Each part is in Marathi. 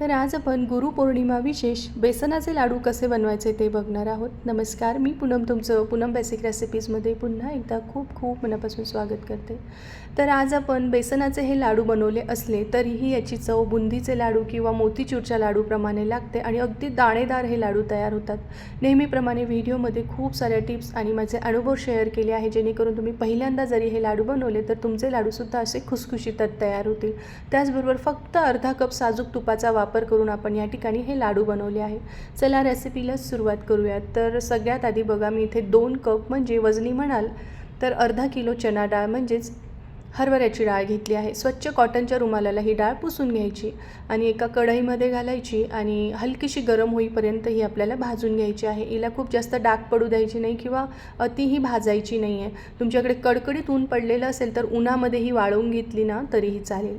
तर आज आपण गुरुपौर्णिमा विशेष बेसनाचे लाडू कसे बनवायचे ते बघणार आहोत. नमस्कार मी पूनम तुमचं पूनम बेसिक रेसिपीजमध्ये पुन्हा एकदा खूप खूप मनापासून स्वागत करते. तर आज आपण बेसनाचे हे लाडू बनवले असले तरीही याची चव बुंदीचे लाडू किंवा मोतीचूरच्या लाडूप्रमाणे लागते आणि अगदी दाणेदार हे लाडू तयार होतात. नेहमीप्रमाणे व्हिडिओमध्ये खूप साऱ्या टिप्स आणि माझे अनुभव शेअर केले आहे जेणेकरून तुम्ही पहिल्यांदा जरी हे लाडू बनवले तर तुमचे लाडूसुद्धा असे खुसखुशीतच तयार होतील. त्याचबरोबर फक्त अर्धा कप साजूक तुपाचा वापर वापर करून आपण या ठिकाणी हे लाडू बनवले आहे. चला रेसिपीला सुरुवात करूयात. तर सगळ्यात आधी बघा मी इथे दोन कप म्हणजे वजनी म्हणाल तर अर्धा किलो चना डाळ म्हणजेच हरभऱ्याची डाळ घेतली आहे. स्वच्छ कॉटनच्या रुमालाला ही डाळ पुसून घ्यायची आणि एका कढईमध्ये घालायची आणि हलकीशी गरम होईपर्यंत ही आपल्याला भाजून घ्यायची आहे. हिला खूप जास्त डाग पडू द्यायची नाही किंवा अतिही भाजायची नाही आहे तुमच्याकडे कडकडीत ऊन पडलेलं असेल तर उन्हामध्ये ही वाळवून घेतली ना तरीही चालेल.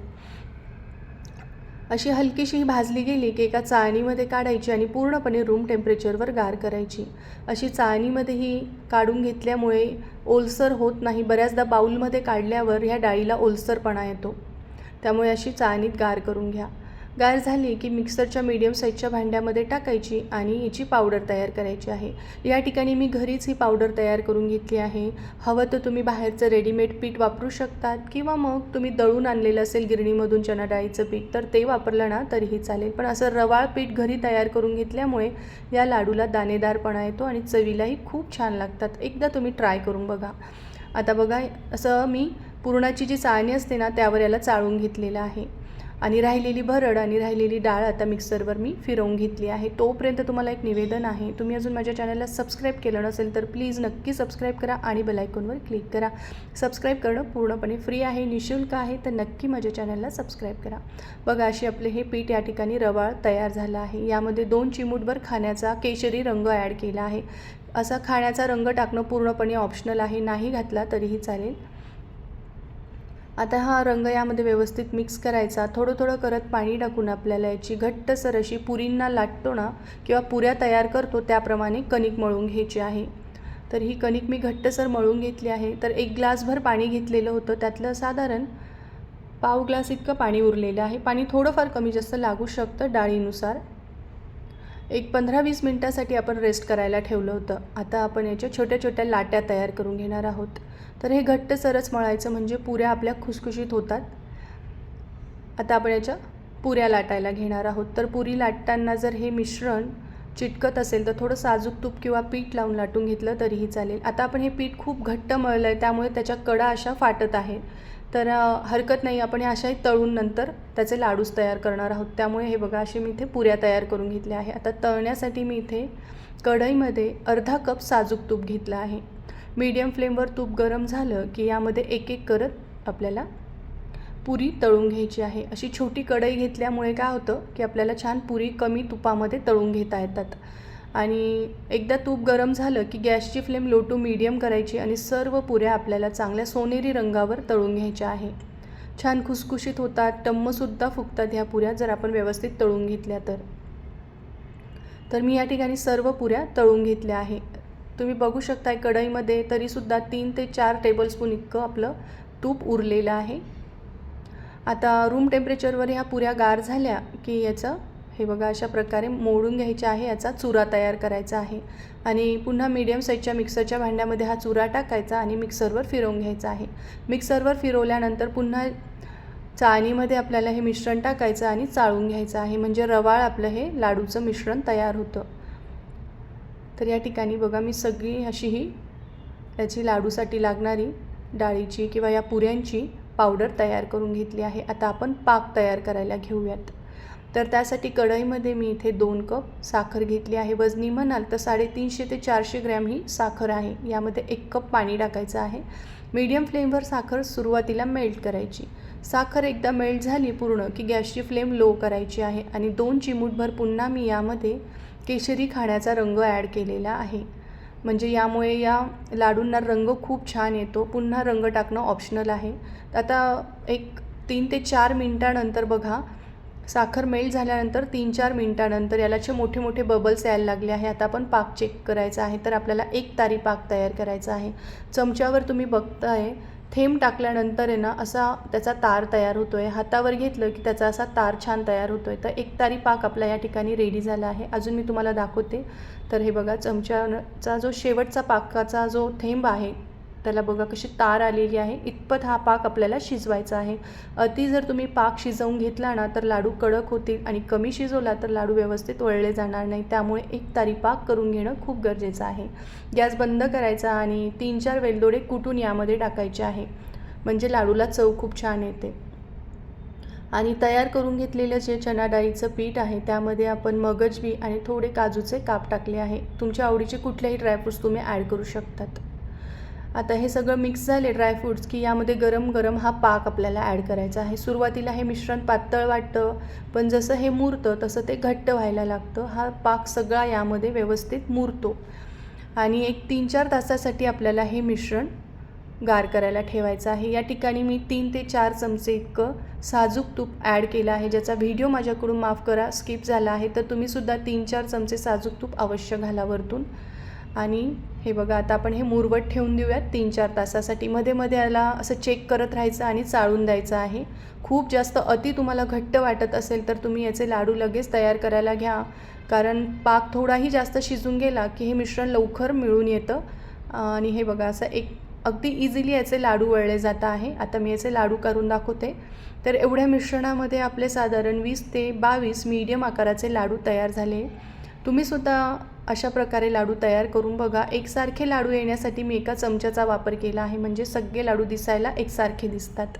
अशी हलकीशी ही भाजली गेली की एका चाळणीमध्ये काढायची आणि पूर्णपणे रूम टेम्परेचरवर गार करायची. अशी चाळणीमध्ये ही काढून घेतल्यामुळे ओलसर होत नाही. बऱ्याचदा बाऊलमध्ये काढल्यावर ह्या डाळीला ओलसरपणा येतो. त्यामुळे अशी चाळणीत गार करून घ्या. गार झाली की मिक्सरच्या मीडियम साईजच्या भांड्यामध्ये टाकायची आणि याची पावडर तयार करायची आहे. या ठिकाणी मी घरीच ही पावडर तयार करून घेतली आहे. हवं तर तुम्ही बाहेरचं रेडीमेड पीठ वापरू शकतात किंवा मग तुम्ही दळून आणलेलं असेल गिरणीमधून चना डाळीचं पीठ तर ते वापरलं ना तरीही चालेल. पण असं रवाळ पीठ घरी तयार करून घेतल्यामुळे या लाडूला दाणेदारपणा येतो आणि चवीलाही खूप छान लागतात. एकदा तुम्ही ट्राय करून बघा. आता बघा असं मी पुरणाची जी चाळणी असते ना त्यावर याला चाळून घेतलेलं आहे. आणि राहिलेली भरड आणि राहिलेली डाळ आता मिक्सरवर मी फिरवून घेतली आहे. तोपर्यंत तुम्हाला एक निवेदन आहे. तुम्ही अजून माझ्या चॅनलला सबस्क्राईब केलं नसेल तर प्लीज नक्की सबस्क्राईब करा आणि बेलायकॉनवर क्लिक करा. सबस्क्राईब करणं पूर्णपणे फ्री आहे निशुल्क आहे तर नक्की माझ्या चॅनलला सबस्क्राईब करा. बघा अशी आपले हे पीठ या ठिकाणी रवाळ तयार झालं आहे. यामध्ये दोन चिमूटभर खाण्याचा केशरी रंग ॲड केला आहे. असा खाण्याचा रंग टाकणं पूर्णपणे ऑप्शनल आहे. नाही घातला तरीही चालेल. आता हा रंग यामध्ये व्यवस्थित मिक्स करायचा. थोडं थोडं करत पाणी टाकून आपल्याला याची घट्टसर अशी पुरींना लाटतो ना किंवा पुऱ्या तयार करतो त्याप्रमाणे कणिक मळून घ्यायची आहे. तर ही कणिक मी घट्टसर मळून घेतली आहे. तर एक ग्लासभर पाणी घेतलेलं होतं. त्यातलं साधारण पाव ग्लास इतकं पाणी उरलेलं आहे. पाणी थोडंफार कमी जास्त लागू शकतं डाळीनुसार. एक पंधरा वीस मिनटासाठी आपण रेस्ट करायला ठेवलं होतं. आता आपण याच्या छोट्या छोट्या लाट्या तयार करून घेणार आहोत. तर हे घट्ट सरच मळायचं म्हणजे पुऱ्या आपल्या खुसखुशीत होतात. आता आपण याच्या पुऱ्या लाटायला घेणार आहोत. तर पुरी लाटताना जर हे मिश्रण चिटकत असेल तर थोडं साजूक तूप किंवा पीठ लावून लाटून घेतलं तरीही चालेल. आता आपण हे पीठ खूप घट्ट मळलं आहे त्यामुळे त्याच्या कडा अशा फाटत आहे तर हरकत नाही आपण हे अशाही तळून नंतर त्याचे लाडूच तयार करणार आहोत. त्यामुळे हे बघा असे मी इथे पुऱ्या तयार करून घेतल्या आहे आता तळण्यासाठी मी इथे कढईमध्ये अर्धा कप साजूक तूप घेतलं आहे. मीडियम फ्लेमवर तूप गरम झालं की यामध्ये एक एक करत आपल्याला पुरी तळून घ्यायची आहे. अशी छोटी कढई घेतल्यामुळे काय होतं की आपल्याला छान पुरी कमी तुपामध्ये तळून घेता येतात. आणि एकदा तूप गरम झालं की गॅसची फ्लेम लो टू मीडियम करायची आणि सर्व पुऱ्या आपल्याला चांगल्या सोनेरी रंगावर तळून घ्यायच्या आहे. छान खुसखुशीत होतात टम्मसुद्धा फुगतात ह्या पुऱ्या जर आपण व्यवस्थित तळून घेतल्या तर. तर मी या ठिकाणी सर्व पुऱ्या तळून घेतल्या आहे. तुम्ही बघू शकताय कढईमध्ये तरीसुद्धा तीन ते चार टेबलस्पून इतकं आपलं तूप उरलेलं आहे. आता रूम टेम्परेचरवर ह्या पुऱ्या गार झाल्या की याचं हे बघा अशा प्रकारे मोडून घ्यायचे आहे. याचा चुरा तयार करायचा आहे. आणि पुन्हा मीडियम साईजच्या मिक्सरच्या भांड्यामध्ये हा चुरा टाकायचा आणि मिक्सरवर फिरवून घ्यायचा आहे. मिक्सरवर फिरवल्यानंतर पुन्हा चाळणीमध्ये आपल्याला हे मिश्रण टाकायचं आणि चाळून घ्यायचं आहे. म्हणजे रवाळ आपलं हे लाडूचं मिश्रण तयार होतं. तर या ठिकाणी बघा मी सगळी अशी ही याची लाडूसाठी लागणारी डाळीची किंवा या पुऱ्यांची पावडर तयार करून घेतली आहे. आता आपण पाक तयार करायला घेऊयात. तर त्यासाठी कढईमध्ये मी इथे दोन कप साखर घेतली आहे. वजनी म्हणाल तर साडेतीनशे ते चारशे ग्रॅम ही साखर आहे. यामध्ये एक कप पाणी टाकायचं आहे. मीडियम फ्लेमवर साखर सुरुवातीला मेल्ट करायची. साखर एकदा मेल्ट झाली पूर्ण की गॅसची फ्लेम लो करायची आहे आणि दोन चिमूटभर पुन्हा मी यामध्ये केशरी खाण्याचा रंग ॲड केलेला आहे. म्हणजे यामुळे या लाडूंना रंग खूप छान येतो. पुन्हा रंग टाकणं ऑप्शनल आहे. आता एक तीन ते चार मिनटानंतर बघा साखर मेल्ट झाल्यानंतर तीन चार मिनटानंतर यालाचे मोठे मोठे बबल्स यायला लागले आहे. आता आपण पाक चेक करायचा आहे. तर आपल्याला एक तारी पाक तयार करायचा आहे. चमच्यावर तुम्ही बघताय थेंब टाकल्यानंतर आहे ना असा त्याचा तार तयार होतो आहे हातावर घेतलं की त्याचा असा तार छान तयार होतो आहे तर एक तारी पाक आपला या ठिकाणी रेडी झाला आहे. अजून मी तुम्हाला दाखवते. तर हे बघा चमच्याचा जो शेवटचा पाकाचा जो थेंब आहे त्याला बघा कशी तार आलेली आहे. इतपत हा पाक आपल्याला शिजवायचा आहे. अति जर तुम्ही पाक शिजवून घेतला ना तर लाडू कडक होतील आणि कमी शिजवला तर लाडू व्यवस्थित वळले जाणार नाही. त्यामुळे एक तारी पाक करून घेणं खूप गरजेचं आहे. गॅस बंद करायचा आणि तीन चार वेलदोडे कुटून यामध्ये टाकायचे आहे. म्हणजे लाडूला चव खूप छान येते. आणि तयार करून घेतलेलं जे चना डाळीचं पीठ आहे त्यामध्ये आपण मगजबी आणि थोडे काजूचे काप टाकले आहे. तुमच्या आवडीचे कुठलेही ड्रायफ्रूट्स तुम्ही ॲड करू शकतात. आता हे सगळं मिक्स झाले ड्रायफ्रूट्स की यामध्ये गरम गरम हा पाक आपल्याला ॲड करायचा आहे. सुरुवातीला हे मिश्रण पातळ वाटतं पण जसं हे मुरतं तसं ते घट्ट व्हायला लागतं. हा पाक सगळा यामध्ये व्यवस्थित मुरतो. आणि एक तीन चार तासासाठी आपल्याला हे मिश्रण गार करायला ठेवायचं आहे. या ठिकाणी मी तीन ते चार चमचे इतकं साजूक तूप ॲड केलं आहे ज्याचा व्हिडिओ माझ्याकडून माफ करा स्किप झाला आहे. तर तुम्हीसुद्धा तीन चार चमचे साजूक तूप अवश्य घाला वरतून. आणि हे बघा आता आपण हे मुरवट ठेवून देऊयात तीन चार तासासाठी. मध्ये मध्ये याला असं चेक करत राहायचं आणि चाळून द्यायचं आहे. खूप जास्त अति तुम्हाला घट्ट वाटत असेल तर तुम्ही याचे लाडू लगेच तयार करायला घ्या. कारण पाक थोडाही जास्त शिजून गेला की हे मिश्रण लवकर मिळून येतं. आणि हे बघा असं एक अगदी इझिली याचे लाडू वळले जात आहे. आता मी याचे लाडू करून दाखवते. तर एवढ्या मिश्रणामध्ये आपले साधारण वीस ते बावीस मीडियम आकाराचे लाडू तयार झाले. तुम्हीसुद्धा अशा प्रकारे लाडू तयार करून बघा. एकसारखे लाडू येण्यासाठी मी एका चमच्याचा वापर केला आहे. म्हणजे सगळे लाडू दिसायला एकसारखे दिसतात.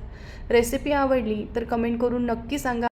रेसिपी आवडली तर कमेंट करून नक्की सांगा.